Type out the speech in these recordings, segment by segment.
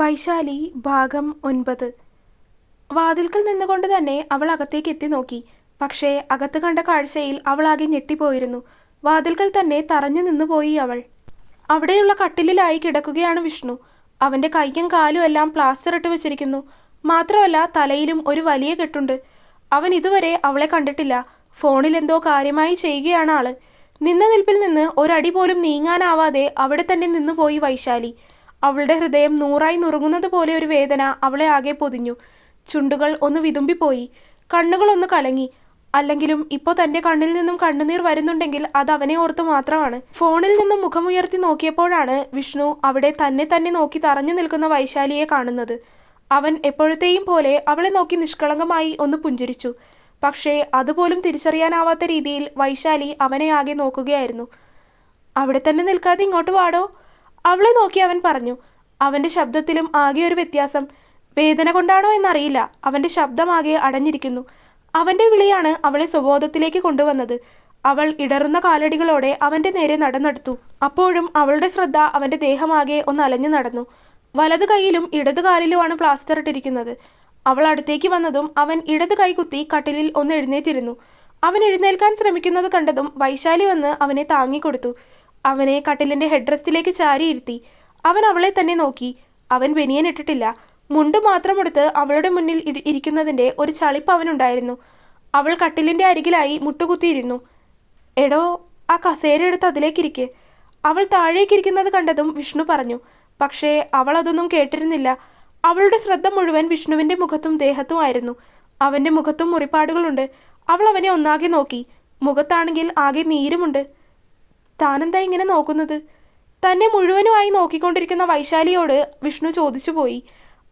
വൈശാലി ഭാഗം ഒൻപത്. വാതിൽക്കൽ നിന്നുകൊണ്ട് തന്നെ അവൾ അകത്തേക്ക് എത്തി നോക്കി. പക്ഷേ അകത്ത് കണ്ട കാഴ്ചയിൽ അവൾ ആകെ ഞെട്ടിപ്പോയിരുന്നു. വാതിൽക്കൽ തന്നെ തറഞ്ഞു നിന്നുപോയി അവൾ. അവിടെയുള്ള കട്ടിലിലായി കിടക്കുകയാണ് വിഷ്ണു. അവന്റെ കൈയും കാലും എല്ലാം പ്ലാസ്റ്റർ ഇട്ട് വെച്ചിരിക്കുന്നു. മാത്രമല്ല തലയിലും ഒരു വലിയ കെട്ടുണ്ട്. അവൻ ഇതുവരെ അവളെ കണ്ടിട്ടില്ല. ഫോണിൽ എന്തോ കാര്യമായി ചെയ്യുകയാണ് ആൾ. നിന്ന നിൽപ്പിൽ നിന്ന് ഒരടി പോലും നീങ്ങാനാവാതെ അവിടെ തന്നെ നിന്നുപോയി വൈശാലി. അവളുടെ ഹൃദയം നൂറായി നുറുങ്ങുന്നത് പോലെ ഒരു വേദന അവളെ ആകെ പൊതിഞ്ഞു. ചുണ്ടുകൾ ഒന്ന് വിതുമ്പിപ്പോയി. കണ്ണുകൾ ഒന്ന് കലങ്ങി. അല്ലെങ്കിലും ഇപ്പോൾ തന്റെ കണ്ണിൽ നിന്നും കണ്ണുനീർ വരുന്നുണ്ടെങ്കിൽ അത് അവനെ ഓർത്ത് മാത്രമാണ്. ഫോണിൽ നിന്നും മുഖമുയർത്തി നോക്കിയപ്പോഴാണ് വിഷ്ണു അവിടെ തന്നെ തന്നെ നോക്കി തറഞ്ഞു നിൽക്കുന്ന വൈശാലിയെ കാണുന്നത്. അവൻ എപ്പോഴത്തെയും പോലെ അവളെ നോക്കി നിഷ്കളങ്കമായി ഒന്ന് പുഞ്ചിരിച്ചു. പക്ഷേ അതുപോലും തിരിച്ചറിയാനാവാത്ത രീതിയിൽ വൈശാലി അവനെ ആകെ നോക്കുകയായിരുന്നു. അവിടെ തന്നെ നിൽക്കാതെ ഇങ്ങോട്ട് വാടോ? അവളെ നോക്കി അവൻ പറഞ്ഞു അവന്റെ ശബ്ദത്തിലും ആകെ ഒരു വ്യത്യാസം. വേദന കൊണ്ടാണോ എന്നറിയില്ല. അവന്റെ ശബ്ദമാകെ അടഞ്ഞിരിക്കുന്നു. അവന്റെ വിളിയാണ് അവളെ സ്വബോധത്തിലേക്ക് കൊണ്ടുവന്നത്. അവൾ ഇടറുന്ന കാലടികളോടെ അവന്റെ നേരെ നടന്നെടുത്തു. അപ്പോഴും അവളുടെ ശ്രദ്ധ അവന്റെ ദേഹമാകെ ഒന്ന് അലഞ്ഞു നടന്നു. വലത് കൈയിലും ഇടത് കാലിലുമാണ് പ്ലാസ്റ്റർ ഇട്ടിരിക്കുന്നത്. അവൾ അടുത്തേക്ക് വന്നതും അവൻ ഇടത് കൈ കുത്തി കട്ടിലിൽ ഒന്ന് എഴുന്നേറ്റിരുന്നു. അവൻ എഴുന്നേൽക്കാൻ ശ്രമിക്കുന്നത് കണ്ടതും വൈശാലി വന്ന് അവനെ താങ്ങിക്കൊടുത്തു. അവനെ കട്ടിലിന്റെ ഹെഡ് റെസ്റ്റിലേക്ക് അവൻ അവളെ തന്നെ നോക്കി. അവൻ ബനിയൻ ഇട്ടിട്ടില്ല. മുണ്ട് മാത്രമെടുത്ത് അവളുടെ മുന്നിൽ ഇരിക്കുന്നതിന്റെ ഒരു ചളിപ്പ് അവനുണ്ടായിരുന്നു. അവൾ കട്ടിലിന്റെ അരികിലായി മുട്ടുകുത്തിയിരുന്നു. എടോ ആ കസേര എടുത്ത് അതിലേക്കിരിക്കെ. അവൾ താഴേക്കിരിക്കുന്നത് കണ്ടതും വിഷ്ണു പറഞ്ഞു. പക്ഷേ അവൾ അതൊന്നും കേട്ടിരുന്നില്ല. അവളുടെ ശ്രദ്ധ മുഴുവൻ വിഷ്ണുവിന്റെ മുഖത്തും ദേഹത്തും ആയിരുന്നു. അവന്റെ മുഖത്തും മുറിപ്പാടുകളുണ്ട്. അവൾ അവനെ ഒന്നാകെ നോക്കി. മുഖത്താണെങ്കിൽ ആകെ നീരുമുണ്ട്. താനെന്താ ഇങ്ങനെ നോക്കുന്നത്? തന്നെ മുഴുവനുമായി നോക്കിക്കൊണ്ടിരിക്കുന്ന വൈശാലിയോട് വിഷ്ണു ചോദിച്ചു പോയി.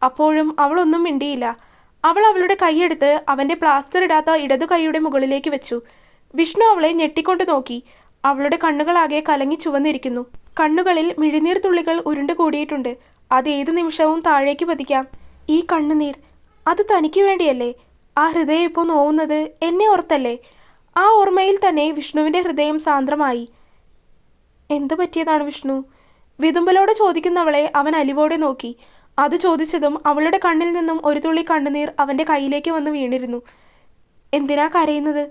അപ്പോഴും അവളൊന്നും മിണ്ടിയില്ല. അവൾ അവളുടെ കൈയെടുത്ത് അവന്റെ പ്ലാസ്റ്റർ ഇടാത്ത ഇടതു കൈയുടെ മുകളിലേക്ക് വെച്ചു. വിഷ്ണു അവളെ ഞെട്ടിക്കൊണ്ട് നോക്കി. അവളുടെ കണ്ണുകളാകെ കലങ്ങി ചുവന്നിരിക്കുന്നു. കണ്ണുകളിൽ മിഴിനീർ തുള്ളികൾ ഉരുണ്ടു കൂടിയിട്ടുണ്ട്. അത് ഏതു നിമിഷവും താഴേക്ക് പതിക്കാം. ഈ കണ്ണുനീർ അത് തനിക്ക് വേണ്ടിയല്ലേ? ആ ഹൃദയം ഇപ്പോൾ നോവുന്നത് എന്നെ ഓർത്തല്ലേ? ആ ഓർമ്മയിൽ തന്നെ വിഷ്ണുവിന്റെ ഹൃദയം സാന്ദ്രമായി. എന്തു പറ്റിയതാണ് വിഷ്ണു? വിതുമ്പലോടെ ചോദിക്കുന്നവളെ അവൻ അലിവോടെ നോക്കി. അത് ചോദിച്ചതും അവളുടെ കണ്ണിൽ നിന്നും ഒരു തുള്ളി കണ്ണുനീർ അവന്റെ കയ്യിലേക്ക് വന്ന് വീണിരുന്നു. എന്തിനാ കരയുന്നത്?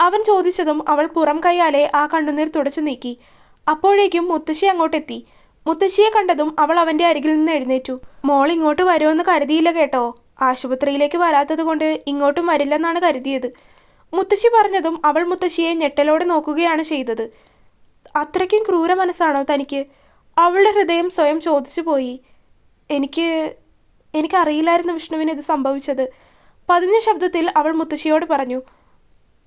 അവൻ ചോദിച്ചതും അവൾ പുറം കൈയാലെ ആ കണ്ണുനീർ തുടച്ചു നീക്കി. അപ്പോഴേക്കും മുത്തശ്ശി അങ്ങോട്ടെത്തി. മുത്തശ്ശിയെ കണ്ടതും അവൾ അവന്റെ അരികിൽ നിന്ന് എഴുന്നേറ്റു. മോൾ ഇങ്ങോട്ട് വരുമെന്ന് കരുതിയില്ല കേട്ടോ? ആശുപത്രിയിലേക്ക് വരാത്തത് കൊണ്ട് ഇങ്ങോട്ടും വരില്ലെന്നാണ് കരുതിയത്. മുത്തശ്ശി പറഞ്ഞതും അവൾ മുത്തശ്ശിയെ ഞെട്ടലോടെ നോക്കുകയാണ് ചെയ്തത്. അത്രയ്ക്കും ക്രൂര മനസ്സാണോ തനിക്ക്? അവളുടെ ഹൃദയം സ്വയം ചോദിച്ചു പോയി. എനിക്ക് എനിക്കറിയില്ലായിരുന്നു വിഷ്ണുവിന് ഇത് സംഭവിച്ചത്. പതിഞ്ഞ ശബ്ദത്തിൽ അവൾ മുത്തശ്ശിയോട് പറഞ്ഞു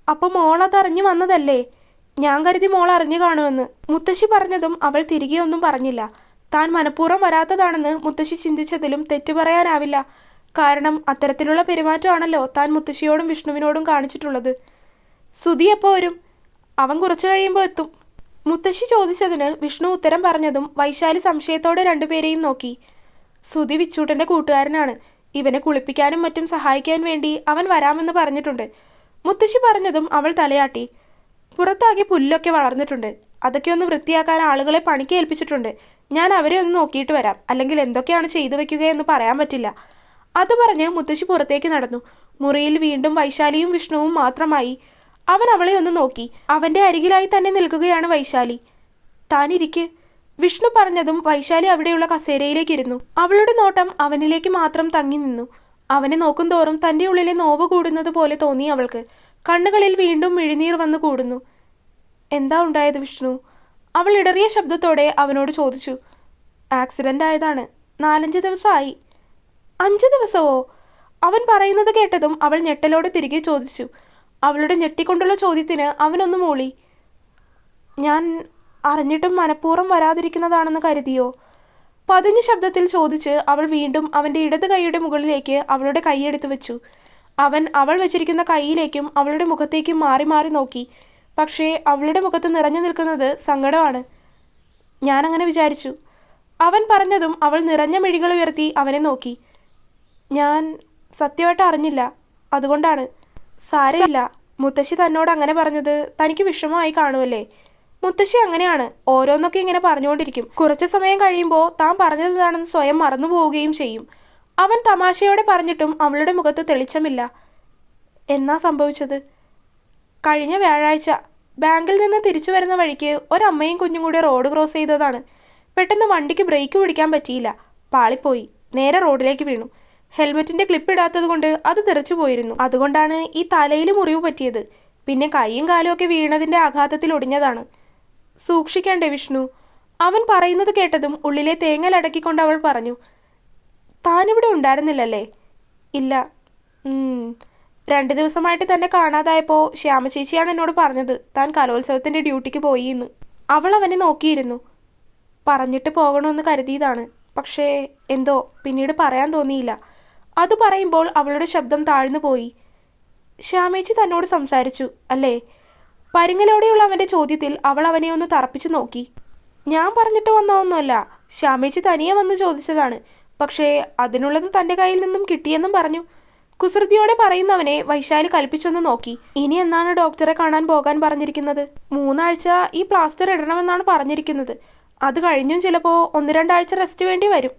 അപ്പോൾ മോളതറിഞ്ഞു വന്നതല്ലേ? ഞാൻ കരുതി മോൾ അറിഞ്ഞു കാണുമെന്ന്. മുത്തശ്ശി പറഞ്ഞതും അവൾ തിരികെ ഒന്നും പറഞ്ഞില്ല. താൻ മനഃപൂർവം വരാത്തതാണെന്ന് മുത്തശ്ശി ചിന്തിച്ചതിലും തെറ്റു പറയാനാവില്ല. കാരണം അത്തരത്തിലുള്ള പെരുമാറ്റമാണല്ലോ താൻ മുത്തശ്ശിയോടും വിഷ്ണുവിനോടും കാണിച്ചിട്ടുള്ളത്. സുധി എപ്പോൾ വരും? അവൻ കുറച്ചു കഴിയുമ്പോൾ എത്തും. മുത്തശ്ശി ചോദിച്ചതിന് വിഷ്ണു ഉത്തരം പറഞ്ഞതും വൈശാലി സംശയത്തോടെ രണ്ടുപേരെയും നോക്കി. സുധി വിച്ചൂട്ടന്റെ കൂട്ടുകാരനാണ്. ഇവനെ കുളിപ്പിക്കാനും മറ്റും സഹായിക്കാൻ വേണ്ടി അവൻ വരാമെന്ന് പറഞ്ഞിട്ടുണ്ട്. മുത്തശ്ശി പറഞ്ഞതും അവൾ തലയാട്ടി. പുറത്താകെ പുല്ലൊക്കെ വളർന്നിട്ടുണ്ട്. അതൊക്കെ ഒന്ന് വൃത്തിയാക്കാൻ ആളുകളെ പണിക്ക് ഏൽപ്പിച്ചിട്ടുണ്ട്. ഞാൻ അവരെ ഒന്ന് നോക്കിയിട്ട് വരാം. അല്ലെങ്കിൽ എന്തൊക്കെയാണ് ചെയ്തു വെക്കുക എന്ന് പറയാൻ പറ്റില്ല. അത് പറഞ്ഞ് മുത്തശ്ശി പുറത്തേക്ക് നടന്നു. മുറിയിൽ വീണ്ടും വൈശാലിയും വിഷ്ണുവും മാത്രമായി. അവൻ അവളെ ഒന്ന് നോക്കി. അവന്റെ അരികിലായി തന്നെ നിൽക്കുകയാണ് വൈശാലി. താനിരിക്ക്. വിഷ്ണു പറഞ്ഞതും വൈശാലി അവിടെയുള്ള കസേരയിലേക്ക് ഇരുന്നു അവളുടെ നോട്ടം അവനിലേക്ക് മാത്രം തങ്ങി നിന്നു. അവനെ നോക്കും തോറും തന്റെ ഉള്ളിലെ നോവ് കൂടുന്നത് പോലെ തോന്നി അവൾക്ക്. കണ്ണുകളിൽ വീണ്ടും മിഴിനീർ വന്നു കൂടുന്നു. എന്താ ഉണ്ടായത് വിഷ്ണു? അവൾ ഇടറിയ ശബ്ദത്തോടെ അവനോട് ചോദിച്ചു. ആക്സിഡന്റ് ആയതാണ്. നാലഞ്ച് ദിവസമായി. അഞ്ച് ദിവസമോ? അവൻ പറയുന്നത് കേട്ടതും അവൾ ഞെട്ടലോടെ തിരികെ ചോദിച്ചു. അവളുടെ ഞെട്ടിക്കൊണ്ടുള്ള ചോദ്യത്തിന് അവനൊന്ന് മൂളി. ഞാൻ അറിഞ്ഞിട്ടും മനഃപൂർവം വരാതിരിക്കുന്നതാണെന്ന് കരുതിയോ? പതിഞ്ഞ ശബ്ദത്തിൽ ചോദിച്ച് അവൾ വീണ്ടും അവന്റെ ഇടത് കൈയുടെ മുകളിലേക്ക് അവളുടെ കൈയെടുത്തു വെച്ചു. അവൻ അവൾ വെച്ചിരിക്കുന്ന കൈയിലേക്കും അവളുടെ മുഖത്തേക്കും മാറി മാറി നോക്കി. പക്ഷേ അവളുടെ മുഖത്ത് നിറഞ്ഞു നിൽക്കുന്നത് സങ്കടമാണ്. ഞാനങ്ങനെ വിചാരിച്ചു. അവൻ പറഞ്ഞതും അവൾ നിറഞ്ഞ മിഴികൾ ഉയർത്തി അവനെ നോക്കി. ഞാൻ സത്യമായിട്ട് അറിഞ്ഞില്ല. അതുകൊണ്ടാണ്. സാരമില്ല മുത്തശ്ശി തന്നോട് അങ്ങനെ പറഞ്ഞത് തനിക്ക് വിഷമമായി കാണുമല്ലേ? മുത്തശ്ശി അങ്ങനെയാണ്. ഓരോന്നൊക്കെ ഇങ്ങനെ പറഞ്ഞുകൊണ്ടിരിക്കും. കുറച്ച് സമയം കഴിയുമ്പോൾ താൻ പറഞ്ഞതാണെന്ന് സ്വയം മറന്നു പോവുകയും ചെയ്യും. അവൻ തമാശയോടെ പറഞ്ഞിട്ടും അവളുടെ മുഖത്ത് തെളിച്ചമില്ല. എന്നാ സംഭവിച്ചത്? കഴിഞ്ഞ വ്യാഴാഴ്ച ബാങ്കിൽ നിന്ന് തിരിച്ചു വരുന്ന വഴിക്ക് ഒരമ്മയും കുഞ്ഞും കൂടി റോഡ് ക്രോസ് ചെയ്തതാണ്. പെട്ടെന്ന് വണ്ടിക്ക് ബ്രേക്ക് പിടിക്കാൻ പറ്റിയില്ല. പാളിപ്പോയി. നേരെ റോഡിലേക്ക് വീണു. ഹെൽമെറ്റിന്റെ ക്ലിപ്പ് ഇടാത്തത് കൊണ്ട് അത് തെറിച്ചു പോയിരുന്നു. അതുകൊണ്ടാണ് ഈ തലയിൽ മുറിവ് പറ്റിയത്. പിന്നെ കൈയും കാലും ഒക്കെ വീണതിന്റെ ആഘാതത്തിൽ ഒടിഞ്ഞതാണ്. സൂക്ഷിക്കണ്ടേ വിഷ്ണു? അവൻ പറയുന്നത് കേട്ടതും ഉള്ളിലെ തേങ്ങൽ അടക്കിക്കൊണ്ട് അവൾ പറഞ്ഞു താനിവിടെ ഉണ്ടായിരുന്നില്ലല്ലേ? ഇല്ല. രണ്ടു ദിവസമായിട്ട് തന്നെ കാണാതായപ്പോൾ ശ്യാമചേച്ചിയാണ് എന്നോട് പറഞ്ഞത്. താൻ കലോത്സവത്തിന്റെ ഡ്യൂട്ടിക്ക് പോയി എന്ന്. അവൾ അവനെ നോക്കിയിരുന്നു. പറഞ്ഞിട്ട് പോകണമെന്ന് കരുതിയതാണ്. പക്ഷേ എന്തോ? പിന്നീട് പറയാൻ തോന്നിയില്ല. അത് പറയുമ്പോൾ അവളുടെ ശബ്ദം താഴ്ന്നു പോയി. ശ്യാമേച്ചി തന്നോട് സംസാരിച്ചു അല്ലേ? പരുങ്ങലോടെയുള്ള അവന്റെ ചോദ്യത്തിൽ അവൾ അവനെ ഒന്ന് തറപ്പിച്ചു നോക്കി. ഞാൻ പറഞ്ഞിട്ട് വന്നതൊന്നുമല്ല. ശ്യാമേച്ചി തനിയെ വന്ന് ചോദിച്ചതാണ്. പക്ഷേ അതിനുള്ളത് തന്റെ കയ്യിൽ നിന്നും കിട്ടിയെന്നും പറഞ്ഞു. കുസൃതിയോടെ പറയുന്നവനെ വൈശാലി കൽപ്പിച്ചൊന്ന് നോക്കി. ഇനി എന്നാണ് ഡോക്ടറെ കാണാൻ പോകാൻ പറഞ്ഞിരിക്കുന്നത്? മൂന്നാഴ്ച ഈ പ്ലാസ്റ്റർ ഇടണമെന്നാണ് പറഞ്ഞിരിക്കുന്നത്. അത് കഴിഞ്ഞും ചിലപ്പോൾ ഒന്ന് രണ്ടാഴ്ച റെസ്റ്റ് വേണ്ടി വരും.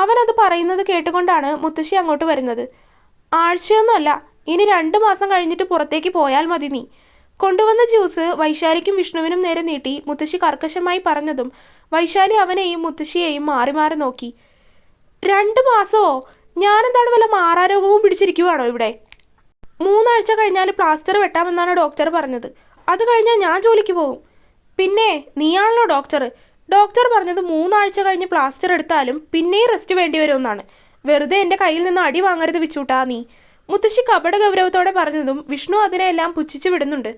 അവൻ അത് പറയുന്നത് കേട്ടുകൊണ്ടാണ് മുത്തശ്ശി അങ്ങോട്ട് വരുന്നത്. ആഴ്ചയൊന്നുമല്ല ഇനി രണ്ട് മാസം കഴിഞ്ഞിട്ട് പുറത്തേക്ക് പോയാൽ മതി നീ. കൊണ്ടുവന്ന ജ്യൂസ് വൈശാലിക്കും വിഷ്ണുവിനും നേരെ നീട്ടി മുത്തശ്ശി കർക്കശമായി പറഞ്ഞതും വൈശാലി അവനെയും മുത്തശ്ശിയെയും മാറി മാറി നോക്കി. രണ്ട് മാസമോ ഞാനെന്താണ് വല്ല മാറാരോഗവും പിടിച്ചിരിക്കുവാണോ ഇവിടെ? മൂന്നാഴ്ച കഴിഞ്ഞാൽ പ്ലാസ്റ്റർ വെട്ടാമെന്നാണ് ഡോക്ടർ പറഞ്ഞത്. അത് കഴിഞ്ഞാൽ ഞാൻ ജോലിക്ക് പോകും. പിന്നെ നീയാണല്ലോ ഡോക്ടർ. ഡോക്ടർ പറഞ്ഞത് മൂന്നാഴ്ച കഴിഞ്ഞ് പ്ലാസ്റ്റർ എടുത്താലും പിന്നെയും റെസ്റ്റ് വേണ്ടി വരുമെന്നാണ്. വെറുതെ എന്റെ കയ്യിൽ നിന്ന് അടി വാങ്ങരുത് വിച്ചൂട്ടാ നീ. മുത്തശ്ശി കപട ഗൗരവത്തോടെ പറഞ്ഞതും വിഷ്ണു അതിനെല്ലാം പുച്ഛിച്ചു വിടുന്നുണ്ട്.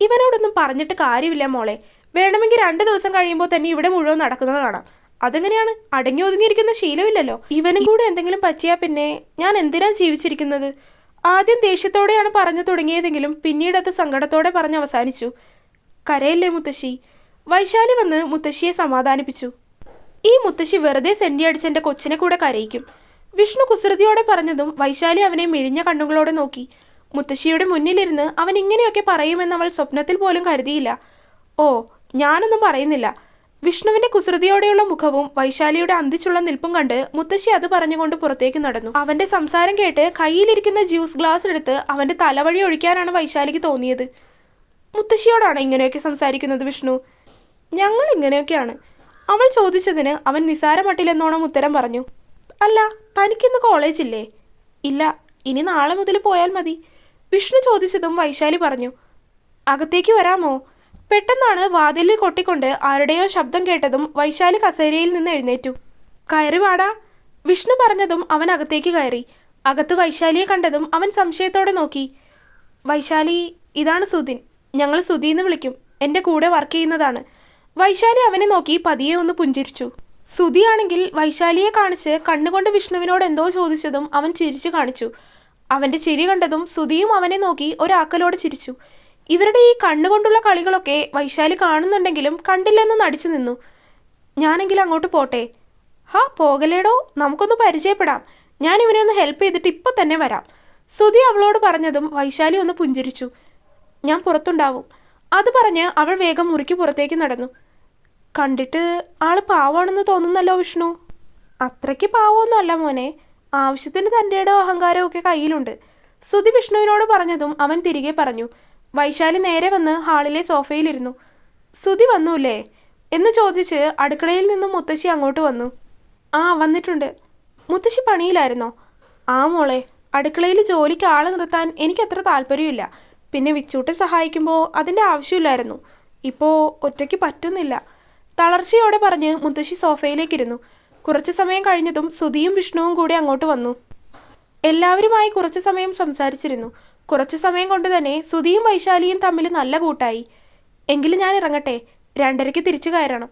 ഇവനോടൊന്നും പറഞ്ഞിട്ട് കാര്യമില്ല മോളെ. വേണമെങ്കിൽ രണ്ട് ദിവസം കഴിയുമ്പോൾ തന്നെ ഇവിടെ മുഴുവൻ നടക്കുന്നത് കാണാം. അതെങ്ങനെയാണ്? അടങ്ങി ഒതുങ്ങിയിരിക്കുന്ന ശീലമില്ലല്ലോ. ഇവനും കൂടെ എന്തെങ്കിലും പറ്റിയാ പിന്നെ ഞാൻ എന്തിനാ ജീവിച്ചിരിക്കുന്നത്? ആദ്യം ദേഷ്യത്തോടെയാണ് പറഞ്ഞു തുടങ്ങിയതെങ്കിലും പിന്നീട് അത് സങ്കടത്തോടെ പറഞ്ഞ് അവസാനിച്ചു. കരയല്ലേ മുത്തശ്ശി? വൈശാലി വന്ന് മുത്തശ്ശിയെ സമാധാനിപ്പിച്ചു. ഈ മുത്തശ്ശി വെറുതെ സെന്റി അടിച്ചെന്റെ കൊച്ചിനെ കൂടെ കരയിക്കും. വിഷ്ണു കുസൃതിയോടെ പറഞ്ഞതും വൈശാലി അവനെ മിഴിഞ്ഞ കണ്ണുകളോടെ നോക്കി. മുത്തശ്ശിയുടെ മുന്നിലിരുന്ന് അവൻ ഇങ്ങനെയൊക്കെ പറയുമെന്ന് അവൾ സ്വപ്നത്തിൽ പോലും കരുതിയില്ല. ഓ ഞാനൊന്നും പറയുന്നില്ല. വിഷ്ണുവിന്റെ കുസൃതിയോടെയുള്ള മുഖവും വൈശാലിയുടെ അന്തിച്ചുള്ള നിൽപ്പും കണ്ട് മുത്തശ്ശി അത് പറഞ്ഞുകൊണ്ട് പുറത്തേക്ക് നടന്നു. അവന്റെ സംസാരം കേട്ട് കയ്യിലിരിക്കുന്ന ജ്യൂസ് ഗ്ലാസ് എടുത്ത് അവന്റെ തലവഴി ഒഴിക്കാനാണ് വൈശാലിക്ക് തോന്നിയത്. മുത്തശ്ശിയോടാണ് ഇങ്ങനെയൊക്കെ സംസാരിക്കുന്നത് വിഷ്ണു. ഞങ്ങൾ ഇങ്ങനെയൊക്കെയാണ്. അവൾ ചോദിച്ചതിന് അവൻ നിസാരമട്ടില്ലെന്നോണം ഉത്തരം പറഞ്ഞു. അല്ല തനിക്കിന്ന് കോളേജില്ലേ? ഇല്ല ഇനി നാളെ മുതൽ പോയാൽ മതി. വിഷ്ണു ചോദിച്ചതും വൈശാലി പറഞ്ഞു. അകത്തേക്ക് വരാമോ? പെട്ടെന്നാണ് വാതിലിൽ കൊട്ടിക്കൊണ്ട് ആരുടെയോ ശബ്ദം കേട്ടതും വൈശാലി കസേരയിൽ നിന്ന് എഴുന്നേറ്റു. കയറി വാടാ. വിഷ്ണു പറഞ്ഞതും അവൻ അകത്തേക്ക് കയറി. അകത്ത് വൈശാലിയെ കണ്ടതും അവൻ സംശയത്തോടെ നോക്കി. വൈശാലി ഇതാണ് സുധിൻ. ഞങ്ങൾ സുധീന്ന് വിളിക്കും. എന്റെ കൂടെ വർക്ക് ചെയ്യുന്നതാണ്. വൈശാലി അവനെ നോക്കി പതിയെ ഒന്ന് പുഞ്ചിരിച്ചു. സുതിയാണെങ്കിൽ വൈശാലിയെ കാണിച്ച് കണ്ണുകൊണ്ട് വിഷ്ണുവിനോട് എന്തോ ചോദിച്ചതും അവൻ ചിരിച്ചു കാണിച്ചു. അവന്റെ ചിരി കണ്ടതും സുതിയും അവനെ നോക്കി ഒരാക്കലോടെ ചിരിച്ചു. ഇവരുടെ ഈ കണ്ണുകൊണ്ടുള്ള കളികളൊക്കെ വൈശാലി കാണുന്നുണ്ടെങ്കിലും കണ്ടില്ലെന്ന് നടിച്ചു നിന്നു. ഞാനെങ്കിലും അങ്ങോട്ട് പോട്ടെ. ഹാ പോകലേടോ നമുക്കൊന്ന് പരിചയപ്പെടാം. ഞാൻ ഇവനെ ഒന്ന് ഹെൽപ്പ് ചെയ്തിട്ട് ഇപ്പോൾ തന്നെ വരാം. സുധി അവളോട് പറഞ്ഞതും വൈശാലി ഒന്ന് പുഞ്ചിരിച്ചു. ഞാൻ പുറത്തുണ്ടാവും. അത് പറഞ്ഞ് അവൾ വേഗം മുറിക്ക് പുറത്തേക്ക് നടന്നു. കണ്ടിട്ട് ആൾ പാവാണെന്ന് തോന്നുന്നല്ലോ വിഷ്ണു. അത്രയ്ക്ക് പാവമൊന്നും അല്ല മോനെ. ആവശ്യത്തിന് തന്റെ അഹങ്കാരമൊക്കെ കയ്യിലുണ്ട്. സുധി വിഷ്ണുവിനോട് പറഞ്ഞതും അവൻ തിരികെ പറഞ്ഞു. വൈശാലി നേരെ വന്ന് ഹാളിലെ സോഫയിലിരുന്നു. സുധി വന്നൂല്ലേ? എന്ന് ചോദിച്ച് അടുക്കളയിൽ നിന്നും മുത്തശ്ശി അങ്ങോട്ട് വന്നു. ആ വന്നിട്ടുണ്ട്. മുത്തശ്ശി പണിയിലായിരുന്നോ? ആ മോളെ അടുക്കളയിൽ ജോലിക്ക് ആളെ നിർത്താൻ എനിക്കത്ര താല്പര്യമില്ല. പിന്നെ വിച്ചൂട്ടെ സഹായിക്കുമ്പോൾ അതിന്റെ ആവശ്യമില്ലായിരുന്നു. ഇപ്പോൾ ഒറ്റയ്ക്ക് പറ്റുന്നില്ല. തളർച്ചയോടെ പറഞ്ഞ് മുത്തശ്ശി സോഫയിലേക്കിരുന്നു. കുറച്ച് സമയം കഴിഞ്ഞതും സുധിയും വിഷ്ണുവും കൂടി അങ്ങോട്ട് വന്നു. എല്ലാവരുമായി കുറച്ച് സമയം സംസാരിച്ചിരുന്നു. കുറച്ച് സമയം കൊണ്ട് തന്നെ സുധിയും വൈശാലിയും തമ്മിൽ നല്ല കൂട്ടായി. എങ്കിലും ഞാൻ ഇറങ്ങട്ടെ രണ്ടരയ്ക്ക് തിരിച്ചു കയറണം.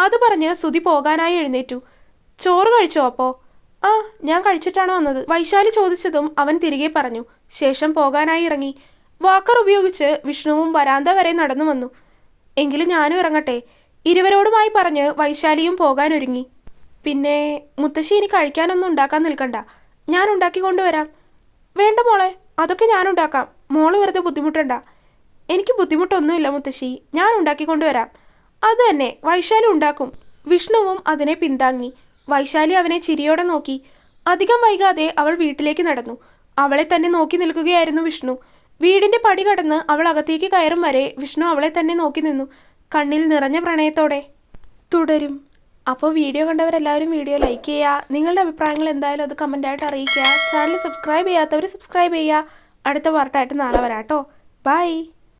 അത് പറഞ്ഞ് സുധി പോകാനായി എഴുന്നേറ്റു. ചോറ് കഴിച്ചോ അപ്പോ? ആ ഞാൻ കഴിച്ചിട്ടാണ് വന്നത്. വൈശാലി ചോദിച്ചതും അവൻ തിരികെ പറഞ്ഞു. ശേഷം പോകാനായി ഇറങ്ങി. വാക്കർ ഉപയോഗിച്ച് വിഷ്ണുവും വരാന്ത വരെ നടന്നു വന്നു. എങ്കിലും ഞാനും ഇറങ്ങട്ടെ ഇരുവരോടുമായി പറഞ്ഞ് വൈശാലിയും പോകാനൊരുങ്ങി. പിന്നെ മുത്തശ്ശി ഇനി കഴിക്കാനൊന്നും ഉണ്ടാക്കാൻ നിൽക്കണ്ട. ഞാൻ ഉണ്ടാക്കി കൊണ്ടുവരാം. വേണ്ട മോളെ അതൊക്കെ ഞാൻ ഉണ്ടാക്കാം. മോൾ വെറുതെ ബുദ്ധിമുട്ടണ്ട. എനിക്ക് ബുദ്ധിമുട്ടൊന്നുമില്ല മുത്തശ്ശി. ഞാൻ ഉണ്ടാക്കി കൊണ്ടുവരാം. അത് തന്നെ വൈശാലി ഉണ്ടാക്കും. വിഷ്ണുവും അതിനെ പിന്താങ്ങി. വൈശാലി അവനെ ചിരിയോടെ നോക്കി. അധികം വൈകാതെ അവൾ വീട്ടിലേക്ക് നടന്നു. അവളെ തന്നെ നോക്കി നിൽക്കുകയായിരുന്നു വിഷ്ണു. വീടിന്റെ പടി കടന്ന് അവൾ അകത്തേക്ക് കയറും വരെ വിഷ്ണു അവളെ തന്നെ നോക്കി നിന്നു. കണ്ണിൽ നിറഞ്ഞ പ്രണയത്തോടെ. തുടരും. അപ്പോൾ വീഡിയോ കണ്ടവരെല്ലാവരും വീഡിയോ ലൈക്ക് ചെയ്യുക നിങ്ങളുടെ അഭിപ്രായങ്ങൾ എന്തായാലും അത് കമന്റായിട്ട് അറിയിക്കുക ചാനൽ സബ്സ്ക്രൈബ് ചെയ്യാത്തവർ സബ്സ്ക്രൈബ് ചെയ്യുക അടുത്ത പാർട്ടായിട്ട് നാളെ വരാം കേട്ടോ ബൈ